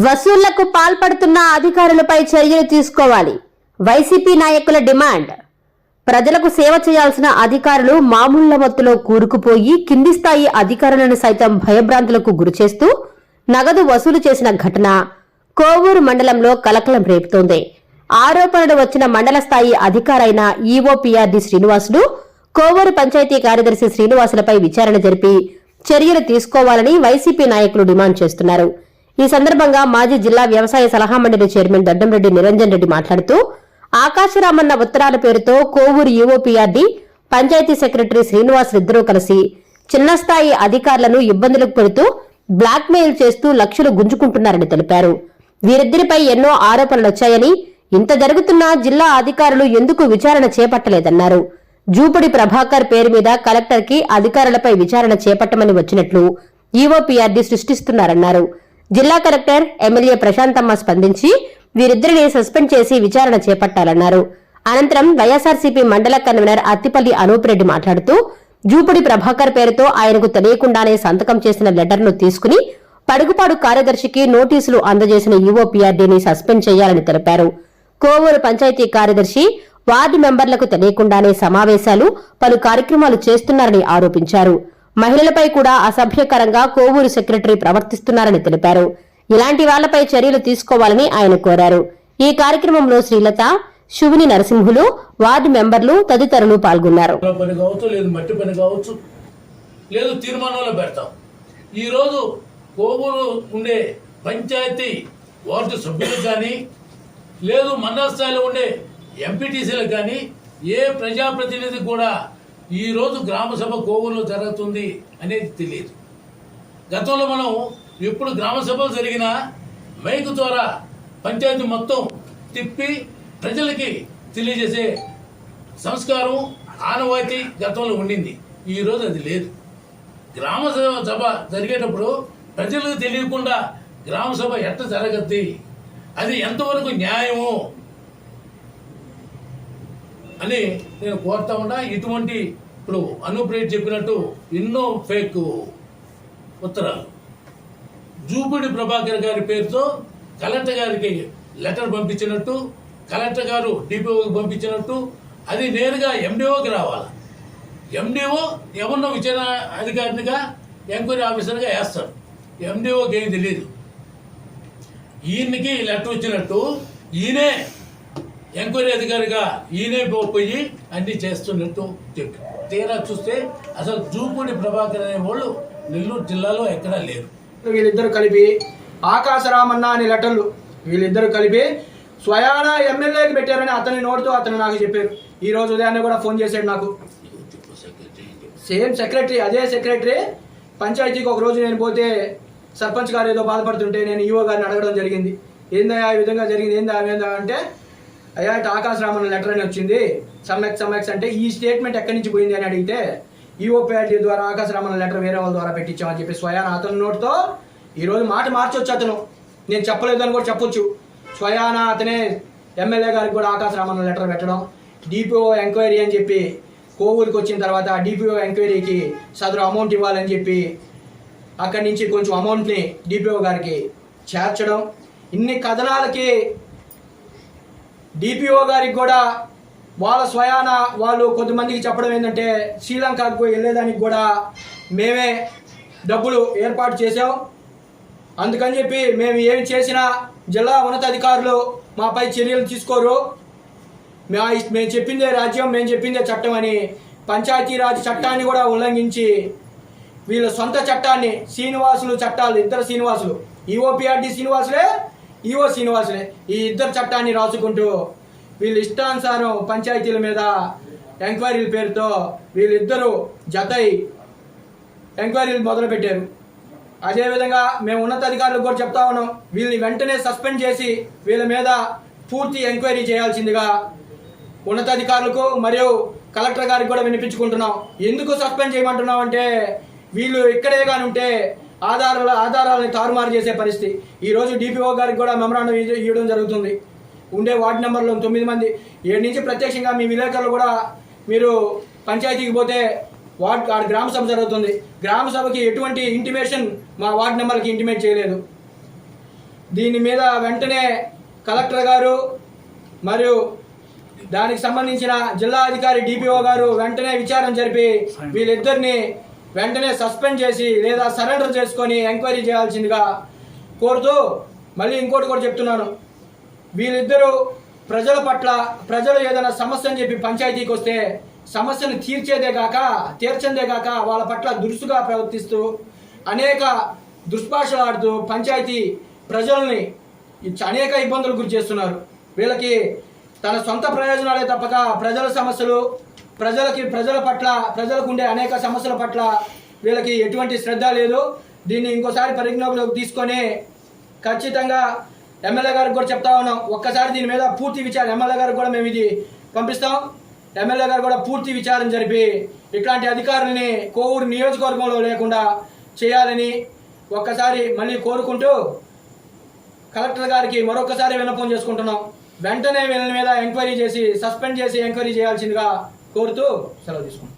వసూళ్ళకు పాల్పడుతున్న అధికారులపై చర్యలు తీసుకోవాలి. వైసీపీ నాయకుల డిమాండ్. ప్రజలకు సేవ చేయాల్సిన అధికారులు మామూళ్ళ మత్తులో కూరుకుపోయి కింది స్థాయి అధికారులను సైతం భయభ్రాంతులకు గురిచేస్తూ నగదు వసూలు చేసిన ఘటన కోవూరు మండలంలో కలకలం రేపుతోంది. ఆరోపణలు వచ్చిన మండల స్థాయి అధికారైన ఈఓపీఆర్డి శ్రీనివాసులు కోవూరు పంచాయతీ కార్యదర్శి శ్రీనివాసులపై విచారణ జరిపి చర్యలు తీసుకోవాలని వైసీపీ నాయకులు డిమాండ్ చేస్తున్నారు. ఈ సందర్భంగా మాజీ జిల్లా వ్యవసాయ సలహా మండలి చైర్మన్ దడ్డంరెడ్డి నిరంజన్ రెడ్డి మాట్లాడుతూ ఆకాశరామన్న ఉత్తరాల పేరుతో కోవూరు యువపీఆర్డీ పంచాయతీ సెక్రటరీ శ్రీనివాస్ ఇద్దరూ కలిసి చిన్న స్థాయి అధికారులను ఇబ్బందులకు పెడుతూ బ్లాక్ మెయిల్ చేస్తూ లక్షలు గుంజుకుంటున్నారని తెలిపారు. వీరిద్దరిపై ఎన్నో ఆరోపణలు వచ్చాయని ఇంత జరుగుతున్నా జిల్లా అధికారులు ఎందుకు విచారణ చేపట్టలేదన్నారు. జూపడి ప్రభాకర్ పేరు మీద కలెక్టర్కి అధికారులపై విచారణ చేపట్టమని వచ్చినట్లు ఈఓపీఆర్డీ సృష్టిస్తున్నారన్నారు. జిల్లా కలెక్టర్ ఎమ్మెల్యే ప్రశాంతమ్మ స్పందించి వీరిద్దరిని సస్పెండ్ చేసి విచారణ చేపట్టాలన్నారు. అనంతరం వైఎస్ఆర్సీపీ మండల కన్వీనర్ అత్తిపల్లి అనూపిరెడ్డి మాట్లాడుతూ జూపుడి ప్రభాకర్ పేరుతో ఆయనకు తెలియకుండానే సంతకం చేసిన లెటర్ను తీసుకుని పడుగుపాడు కార్యదర్శికి నోటీసులు అందజేసిన యూఓపీఆర్డీని సస్పెండ్ చేయాలని తెలిపారు. కోవూరు పంచాయతీ కార్యదర్శి వార్డు మెంబర్లకు తెలియకుండానే సమావేశాలు పలు కార్యక్రమాలు చేస్తున్నారని ఆరోపించారు. మహిళలపై కూడా అసభ్యకరంగా కోవూరు సెక్రటరీ ప్రవర్తిస్తున్నారని తెలిపారు. ఇలాంటి వాళ్ళపై చర్యలు తీసుకోవాలని ఆయన కోరారు. ఈ కార్యక్రమంలో శ్రీలత శివుని నరసింహులు వార్డు మెంబర్లు తదితరులు పాల్గొన్నారు. పని కావచ్చు లేదు మట్టి పని కావచ్చు లేదు తీర్మానంలో పెడతాం. ఈరోజు కోవూరు ఉండే పంచాయతీ వార్డు సభ్యులకు కానీ లేదు మండల స్థాయిలో ఉండే ఎంపీటీసీలకు కానీ ఏ ప్రజాప్రతినిధి కూడా ఈరోజు గ్రామ సభ కోవూరులో జరుగుతుంది అనేది తెలియదు. గతంలో మనం ఎప్పుడు గ్రామ సభలు జరిగినా మైకు ద్వారా పంచాయతీ మొత్తం తిప్పి ప్రజలకి తెలియజేసే సంస్కారం ఆనవాయితీ గతంలో ఉండింది. ఈ రోజు అది లేదు. గ్రామ సభ సభ జరిగేటప్పుడు ప్రజలకు తెలియకుండా గ్రామ సభ ఎట్ట జరగద్ది? అది ఎంతవరకు న్యాయము అని నేను కోరుతా ఉన్నా. ఇటువంటి ఇప్పుడు అనుప్రేట్ చెప్పినట్టు ఎన్నో ఫేక్ ఉత్తరాలు. జూపిడి ప్రభాకర్ గారి పేరుతో కలెక్టర్ గారికి లెటర్ పంపించినట్టు కలెక్టర్ గారు డిపిఓకి పంపించినట్టు అది నేరుగా ఎండిఓకి రావాలి? ఎండిఓ ఎవరినో విచారణ అధికారినిగా ఎంక్వైరీ ఆఫీసర్గా వేస్తారు. ఎండిఓకి ఏం తెలియదు ఈయనకి లెటర్ వచ్చినట్టు ఈయనే ఎంక్వైరీ అధికారిగా ఈయనే పోయి అన్ని చేస్తున్నట్టు చెప్పి తీరా చూస్తే అసలు జూపూడి ప్రభాకర్ అనే వాళ్ళు నెల్లూరు జిల్లాలో ఎక్కడా లేరు. వీళ్ళిద్దరు కలిపి ఆకాశరామన్న అనే లెటర్లు వీళ్ళిద్దరు కలిపి స్వయాన ఎమ్మెల్యేకి పెట్టారని అతని నోటితో అతను నాకు చెప్పారు. ఈ రోజు ఉదయాన్నే కూడా ఫోన్ చేశాడు నాకు. సేమ్ సెక్రటరీ అదే సెక్రటరీ పంచాయతీకి ఒక రోజు నేను పోతే సర్పంచ్ గారు ఏదో బాధపడుతుంటే నేను ఈఓ గారిని అడగడం జరిగింది. ఏందా ఈ విధంగా జరిగింది? ఏందా? ఏందా? అంటే అయ్యా ఇటు ఆకాశరామన్న లెటర్ అని వచ్చింది. సమ్మెక్స్ సమ్మెక్స్ అంటే ఈ స్టేట్మెంట్ ఎక్కడి నుంచి పోయింది అని అడిగితే ఈఓపీఆర్టీ ద్వారా ఆకాశ రామన్ లెటర్ వేరే వాళ్ళ ద్వారా పెట్టించామని చెప్పి స్వయాన అతని నోటితో ఈరోజు మాట మార్చొచ్చు అతను. నేను చెప్పలేదు అని కూడా చెప్పొచ్చు. స్వయాన అతనే ఎమ్మెల్యే గారికి కూడా ఆకాశ రామన్ లెటర్ పెట్టడం డిపిఓ ఎంక్వైరీ అని చెప్పి కోవూరుకి వచ్చిన తర్వాత డిపిఓ ఎంక్వైరీకి సదరు అమౌంట్ ఇవ్వాలని చెప్పి అక్కడి నుంచి కొంచెం అమౌంట్ని డిపిఓ గారికి చేర్చడం. ఇన్ని కథనాలకి డిపిఓ గారికి కూడా వాళ్ళ స్వయాన వాళ్ళు కొంతమందికి చెప్పడం ఏంటంటే శ్రీలంకకు వెళ్ళేదానికి కూడా మేమే డబ్బులు ఏర్పాటు చేసాం అందుకని చెప్పి మేము ఏమి చేసినా జిల్లా ఉన్నతాధికారులు మాపై చర్యలు తీసుకోరు. మా మేము చెప్పిందే రాజ్యం మేము చెప్పిందే చట్టం అని పంచాయతీరాజ్ చట్టాన్ని కూడా ఉల్లంఘించి వీళ్ళ సొంత చట్టాన్ని శ్రీనివాసులు చట్టాలు ఇద్దరు శ్రీనివాసులు ఈఓపిఆర్డి శ్రీనివాసులే ఈవో శ్రీనివాసులే ఈ ఇద్దరు చట్టాన్ని రాసుకుంటూ వీళ్ళ ఇష్టానుసారం పంచాయతీల మీద ఎంక్వైరీల పేరుతో వీళ్ళిద్దరూ జతై ఎంక్వైరీలు మొదలుపెట్టారు. అదేవిధంగా మేము ఉన్నతాధికారులకు కూడా చెప్తా ఉన్నాం వీళ్ళని వెంటనే సస్పెండ్ చేసి వీళ్ళ మీద పూర్తి ఎంక్వైరీ చేయాల్సిందిగా ఉన్నతాధికారులకు మరియు కలెక్టర్ గారికి కూడా వినిపించుకుంటున్నాం. ఎందుకు సస్పెండ్ చేయమంటున్నాం అంటే వీళ్ళు ఇక్కడే కానుంటే ఉంటే ఆధారాల ఆధారాలను తారుమారు చేసే పరిస్థితి. ఈరోజు డిపిఓ గారికి కూడా మెమరాండం ఇవ్వ- ఇవ్వడం జరుగుతుంది. ఉండే వార్డు నెంబర్లో తొమ్మిది మంది. ఏడు నుంచి ప్రత్యక్షంగా మీ విలేకరులు కూడా మీరు పంచాయతీకి పోతే వార్డ్ ఆడ గ్రామ సభ జరుగుతుంది. గ్రామ సభకి ఎటువంటి ఇంటిమేషన్ మా వార్డు నెంబర్కి ఇంటిమేట్ చేయలేదు. దీని మీద వెంటనే కలెక్టర్ గారు మరియు దానికి సంబంధించిన జిల్లా అధికారి డిపిఓ గారు వెంటనే విచారణ జరిపి వీళ్ళిద్దరిని వెంటనే సస్పెండ్ చేసి లేదా సరెండర్ చేసుకొని ఎంక్వైరీ చేయాల్సిందిగా కోరుతూ మళ్ళీ ఇంకోటి కూడా చెప్తున్నాను. వీళ్ళిద్దరూ ప్రజల పట్ల ప్రజలు ఏదైనా సమస్య అని చెప్పి పంచాయతీకి వస్తే సమస్యను తీర్చేదే కాక తీర్చందే కాక వాళ్ళ పట్ల దురుసుగా ప్రవర్తిస్తూ అనేక దుష్భాషలు ఆడుతూ పంచాయతీ ప్రజల్ని అనేక ఇబ్బందులు గురి చేస్తున్నారు. వీళ్ళకి తన సొంత ప్రయోజనాలే తప్పక ప్రజల సమస్యలు ప్రజలకి ప్రజల పట్ల ప్రజలకు ఉండే అనేక సమస్యల పట్ల వీళ్ళకి ఎటువంటి శ్రద్ధ లేదు. దీన్ని ఇంకోసారి పరిజ్ఞలోకి తీసుకొని ఖచ్చితంగా ఎమ్మెల్యే గారికి కూడా చెప్తా ఉన్నాం. ఒక్కసారి దీని మీద పూర్తి విచారణ ఎమ్మెల్యే గారికి కూడా మేము ఇది పంపిస్తాం. ఎమ్మెల్యే గారు కూడా పూర్తి విచారణ జరిపి ఇట్లాంటి అధికారులని కోవూరు నియోజకవర్గంలో లేకుండా చేయాలని ఒక్కసారి మళ్ళీ కోరుకుంటూ కలెక్టర్ గారికి మరొకసారి విన్నపం చేసుకుంటున్నాం. వెంటనే వీళ్ళ మీద ఎంక్వైరీ చేసి సస్పెండ్ చేసి ఎంక్వైరీ చేయాల్సిందిగా కోరుతూ సెలవు తీసుకుంటాం